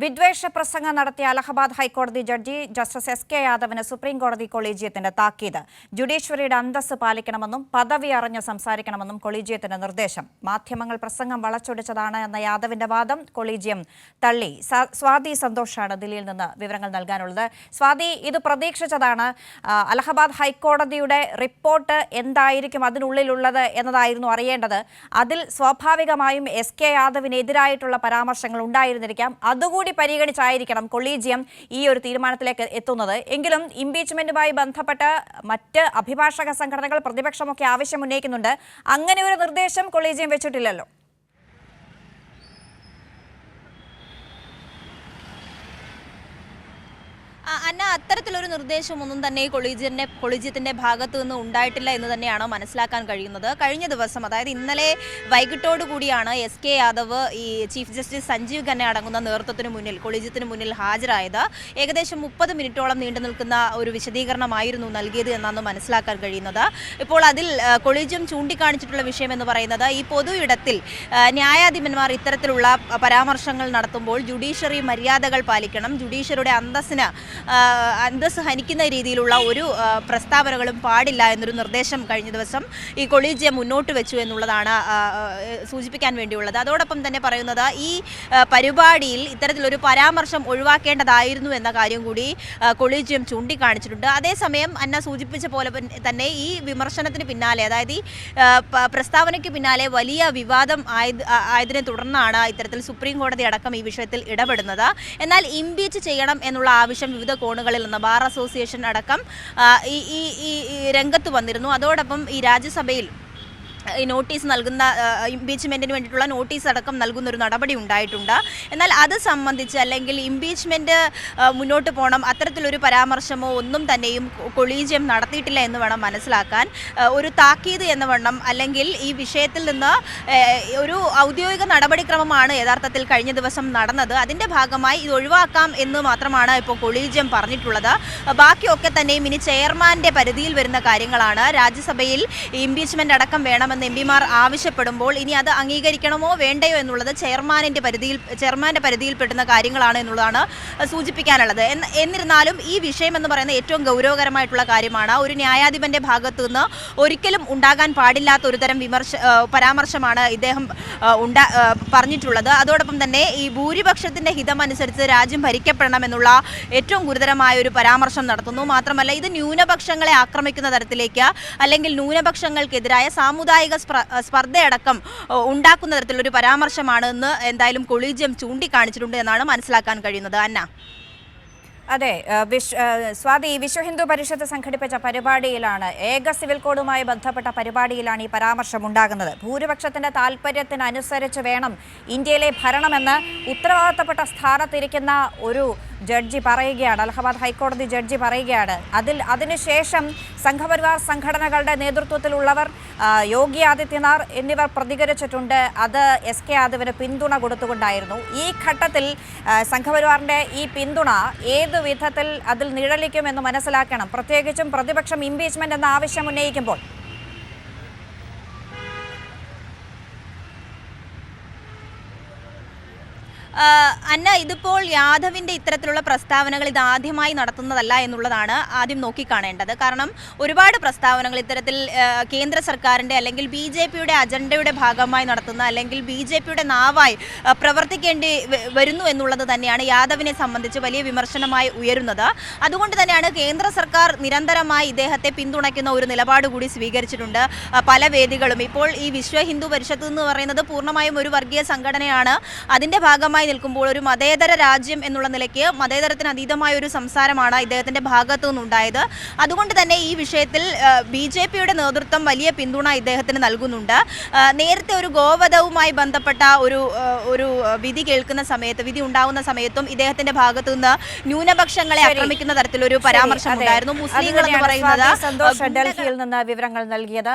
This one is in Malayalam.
വിദ്വേഷ പ്രസംഗം നടത്തിയ അലഹബാദ് ഹൈക്കോടതി ജഡ്ജി ജസ്റ്റിസ് എസ് കെ യാദവിന് സുപ്രീം കോടതി കൊളീജിയത്തിന്റെ താക്കീത്. ജുഡീഷ്യറിയുടെ അന്തസ് പാലിക്കണമെന്നും പദവി അറിഞ്ഞ് സംസാരിക്കണമെന്നും കൊളീജിയത്തിന്റെ നിർദ്ദേശം. മാധ്യമങ്ങൾ പ്രസംഗം വളച്ചൊടിച്ചതാണ് എന്ന യാദവിന്റെ വാദം കൊളീജിയം തള്ളി. സ്വാതി സന്തോഷാണ് ദില്ലിയിൽ നിന്ന് വിവരങ്ങൾ നൽകാനുള്ളത്. സ്വാതി ഇത് പ്രതീക്ഷിച്ചതാണ്. അലഹബാദ് ഹൈക്കോടതിയുടെ റിപ്പോർട്ട് എന്തായിരിക്കും അതിനുള്ളിലുള്ളത് എന്നതായിരുന്നു അറിയേണ്ടത്. അതിൽ സ്വാഭാവികമായും എസ് കെ യാദവിനെതിരായിട്ടുള്ള പരാമർശങ്ങൾ ഉണ്ടായിരുന്നിരിക്കാം. അതുകൂടി പരിഗണിച്ചായിരിക്കണം കൊളീജിയം ഈ ഒരു തീരുമാനത്തിലേക്ക് എത്തുന്നത്. എങ്കിലും ഇംപീച്ച്മെന്റുമായി ബന്ധപ്പെട്ട് മറ്റ് അഭിഭാഷക സംഘടനകൾ പ്രതിപക്ഷമൊക്കെ ആവശ്യം ഉന്നയിക്കുന്നുണ്ട്. അങ്ങനെ ഒരു നിർദ്ദേശം കൊളീജിയം വെച്ചിട്ടില്ലല്ലോ. അന്ന അത്തരത്തിലൊരു നിർദ്ദേശമൊന്നും തന്നെ കൊളീജിയന്റെ കൊളീജിയത്തിന്റെ ഭാഗത്തു നിന്ന് ഉണ്ടായിട്ടില്ല എന്ന് തന്നെയാണ് മനസ്സിലാക്കാൻ കഴിയുന്നത്. കഴിഞ്ഞ ദിവസം അതായത് ഇന്നലെ വൈകിട്ടോടു കൂടിയാണ് എസ് കെ യാദവ് ഈ ചീഫ് ജസ്റ്റിസ് സഞ്ജീവ് ഖന്ന അടങ്ങുന്ന നേതൃത്വത്തിന് മുന്നിൽ കൊളീജിയത്തിന് മുന്നിൽ ഹാജരായത്. ഏകദേശം മുപ്പത് മിനിറ്റോളം നീണ്ടു നിൽക്കുന്ന ഒരു വിശദീകരണമായിരുന്നു നൽകിയത് എന്നാണ് മനസ്സിലാക്കാൻ കഴിയുന്നത്. ഇപ്പോൾ അതിൽ കൊളീജിയം ചൂണ്ടിക്കാണിച്ചിട്ടുള്ള വിഷയം എന്ന് പറയുന്നത് ഈ പൊതു ഇടത്തിൽ ന്യായാധിപന്മാർ ഇത്തരത്തിലുള്ള പരാമർശങ്ങൾ നടത്തുമ്പോൾ ജുഡീഷ്യറി മര്യാദകൾ പാലിക്കണം ജുഡീഷ്യറിയുടെ അന്തസ്സിന് ആ, അന്തസ്സ് ഹനിക്കുന്ന രീതിയിലുള്ള ഒരു പ്രസ്താവനകളും പാടില്ല എന്നൊരു നിർദ്ദേശം കഴിഞ്ഞ ദിവസം ഈ കൊളീജിയം മുന്നോട്ട് വെച്ചു എന്നുള്ളതാണ് സൂചിപ്പിക്കാൻ വേണ്ടിയുള്ളത്. അതോടൊപ്പം തന്നെ പറയുന്നത് ഈ പരിപാടിയിൽ ഇത്തരത്തിലൊരു പരാമർശം ഒഴിവാക്കേണ്ടതായിരുന്നു എന്ന കാര്യം കൂടി കൊളീജിയം ചൂണ്ടിക്കാണിച്ചിട്ടുണ്ട്. അതേസമയം അന്ന സൂചിപ്പിച്ച പോലെ തന്നെ ഈ വിമർശനത്തിന് പിന്നാലെ അതായത് ഈ പ്രസ്താവനയ്ക്ക് പിന്നാലെ വലിയ വിവാദം ആയത് ആയതിനെ തുടർന്നാണ് ഇത്തരത്തിൽ സുപ്രീം കോടതി അടക്കം ഈ വിഷയത്തിൽ ഇടപെടുന്നത്. എന്നാൽ ഇംപീച്ച് ചെയ്യണം എന്നുള്ള ആവശ്യം വിവിധ കോണുകളിൽ നിന്ന് ബാർ അസോസിയേഷൻ അടക്കം ഈ ഈ രംഗത്ത് വന്നിരുന്നു. അതോടൊപ്പം ഈ രാജ്യസഭയിൽ നോട്ടീസ് നൽകുന്ന ഇംപീച്ച്മെന്റിന് വേണ്ടിയിട്ടുള്ള നോട്ടീസ് അടക്കം നൽകുന്ന ഒരു നടപടി ഉണ്ടായിട്ടുണ്ട്. എന്നാൽ അത് സംബന്ധിച്ച് അല്ലെങ്കിൽ ഇംപീച്ച്മെന്റ് മുന്നോട്ട് പോകണം അത്തരത്തിലൊരു പരാമർശമോ ഒന്നും തന്നെയും കൊളീജിയം നടത്തിയിട്ടില്ല എന്ന് വേണം മനസ്സിലാക്കാൻ. ഒരു താക്കീത് എന്ന വണ്ണം അല്ലെങ്കിൽ ഈ വിഷയത്തിൽ നിന്ന് ഒരു ഔദ്യോഗിക നടപടിക്രമമാണ് യഥാർത്ഥത്തിൽ കഴിഞ്ഞ ദിവസം നടന്നത്. അതിന്റെ ഭാഗമായി ഇത് ഒഴിവാക്കാം എന്ന് മാത്രമാണ് ഇപ്പോൾ കൊളീജിയം പറഞ്ഞിട്ടുള്ളത്. ബാക്കിയൊക്കെ തന്നെയും ഇനി ചെയർമാന്റെ പരിധിയിൽ വരുന്ന കാര്യങ്ങളാണ്. രാജ്യസഭയിൽ ഇംപീച്ച്മെന്റ് അടക്കം വേണമെന്ന് എം പിമാർ ആവശ്യപ്പെടുമ്പോൾ ഇനി അത് അംഗീകരിക്കണമോ വേണ്ടയോ എന്നുള്ളത് ചെയർമാനിന്റെ പരിധിയിൽ ചെയർമാന്റെ പരിധിയിൽപ്പെടുന്ന കാര്യങ്ങളാണ് എന്നുള്ളതാണ് സൂചിപ്പിക്കാനുള്ളത്. എന്നിരുന്നാലും ഈ വിഷയം എന്ന് പറയുന്ന ഏറ്റവും ഗൗരവകരമായിട്ടുള്ള കാര്യമാണ്. ഒരു ന്യായാധിപന്റെ ഭാഗത്തു നിന്ന് ഒരിക്കലും ഉണ്ടാകാൻ പാടില്ലാത്ത ഒരു തരം വിമർശ പരാമർശമാണ് ഇദ്ദേഹം ഉണ്ടാ പറഞ്ഞിട്ടുള്ളത്. അതോടൊപ്പം തന്നെ ഈ ഭൂരിപക്ഷത്തിന്റെ ഹിതമനുസരിച്ച് രാജ്യം ഭരിക്കപ്പെടണം എന്നുള്ള ഏറ്റവും ഗുരുതരമായ ഒരു പരാമർശം നടത്തുന്നു. മാത്രമല്ല ഇത് ന്യൂനപക്ഷങ്ങളെ ആക്രമിക്കുന്ന തരത്തിലേക്ക് അല്ലെങ്കിൽ ന്യൂനപക്ഷങ്ങൾക്കെതിരായ സാമുദായിക സ്പ്ര- സ്പർദ്ധയടക്കം ഉണ്ടാക്കുന്ന തരത്തിലൊരു പരാമർശമാണ് എന്ന് എന്തായാലും കൊളീജിയം ചൂണ്ടിക്കാണിച്ചിട്ടുണ്ട് എന്നാണ് മനസ്സിലാക്കാൻ കഴിയുന്നത്. അന്ന? അതെ വിശ്വ സ്വാതി വിശ്വ ഹിന്ദു പരിഷത്ത് സംഘടിപ്പിച്ച പരിപാടിയിലാണ് ഏക സിവിൽ കോഡുമായി ബന്ധപ്പെട്ട പരിപാടിയിലാണ് ഈ പരാമർശം ഉണ്ടാകുന്നത്. ഭൂരിപക്ഷത്തിന്റെ താല്പര്യത്തിനനുസരിച്ച് വേണം ഇന്ത്യയിലെ ഭരണമെന്ന് ഉത്തരവാദിത്തപ്പെട്ട സ്ഥാനത്തിരിക്കുന്ന ഒരു ജഡ്ജി പറയുകയാണ്. അലഹബാദ് ഹൈക്കോടതി ജഡ്ജി പറയുകയാണ്. അതിൽ അതിനുശേഷം സംഘപരിവാർ സംഘടനകളുടെ നേതൃത്വത്തിലുള്ളവർ യോഗി ആദിത്യനാഥ് എന്നിവർ പ്രതികരിച്ചിട്ടുണ്ട്. അത് എസ് കെ യാദവിന് പിന്തുണ കൊടുത്തുകൊണ്ടായിരുന്നു. ഈ ഘട്ടത്തിൽ സംഘപരിവാറിന്റെ ഈ പിന്തുണ ഏത് വിധത്തിൽ അതിൽ നിഴലിക്കുമെന്ന് മനസ്സിലാക്കണം. പ്രത്യേകിച്ചും പ്രതിപക്ഷം ഇംപീച്ച്മെന്റ് എന്ന ആവശ്യം ഉന്നയിക്കുമ്പോൾ. അന്ന ഇതിപ്പോൾ യാദവിന്റെ ഇത്തരത്തിലുള്ള പ്രസ്താവനകൾ ഇത് ആദ്യമായി നടത്തുന്നതല്ല എന്നുള്ളതാണ് ആദ്യം നോക്കിക്കാണേണ്ടത്. കാരണം ഒരുപാട് പ്രസ്താവനകൾ ഇത്തരത്തിൽ കേന്ദ്ര സർക്കാരിന്റെ അല്ലെങ്കിൽ ബി ജെ പിയുടെ അജണ്ടയുടെ ഭാഗമായി നടത്തുന്ന അല്ലെങ്കിൽ ബി ജെ പിയുടെ നാവായി പ്രവർത്തിക്കേണ്ടി വരുന്നു എന്നുള്ളത് തന്നെയാണ് യാദവിനെ സംബന്ധിച്ച് വലിയ വിമർശനമായി ഉയരുന്നത്. അതുകൊണ്ട് തന്നെയാണ് കേന്ദ്ര സർക്കാർ നിരന്തരമായി ഇദ്ദേഹത്തെ പിന്തുണയ്ക്കുന്ന ഒരു നിലപാട് കൂടി സ്വീകരിച്ചിട്ടുണ്ട് പല വേദികളും. ഇപ്പോൾ ഈ വിശ്വ ഹിന്ദു പരിഷത്ത് എന്ന് പറയുന്നത് പൂർണമായും ഒരു വർഗീയ സംഘടനയാണ്. അതിന്റെ ഭാഗമായി നിൽക്കുമ്പോൾ ഒരു മതേതര രാജ്യം എന്നുള്ള നിലയ്ക്ക് മതേതരത്തിന് അതീതമായ ഒരു സംസാരമാണ് ഇദ്ദേഹത്തിന്റെ ഭാഗത്തു നിന്നുണ്ടായത്. അതുകൊണ്ട് തന്നെ ഈ വിഷയത്തിൽ ബി ജെ പിയുടെ നേതൃത്വം വലിയ പിന്തുണ ഇദ്ദേഹത്തിന് നൽകുന്നുണ്ട്. നേരത്തെ ഒരു ഗോവധവുമായി ബന്ധപ്പെട്ട ഒരു ഒരു വിധി കേൾക്കുന്ന സമയത്ത് വിധി ഉണ്ടാകുന്ന സമയത്തും ഇദ്ദേഹത്തിന്റെ ഭാഗത്തു നിന്ന് ന്യൂനപക്ഷങ്ങളെ. ആക്രമിക്കുന്ന തരത്തിലൊരു പരാമർശം ഉണ്ടായിരുന്നു. മുസ്ലിങ്ങൾ എന്ന് പറയുന്നത് ഡൽഹിയിൽ നിന്ന് വിവരങ്ങൾ നൽകിയത്.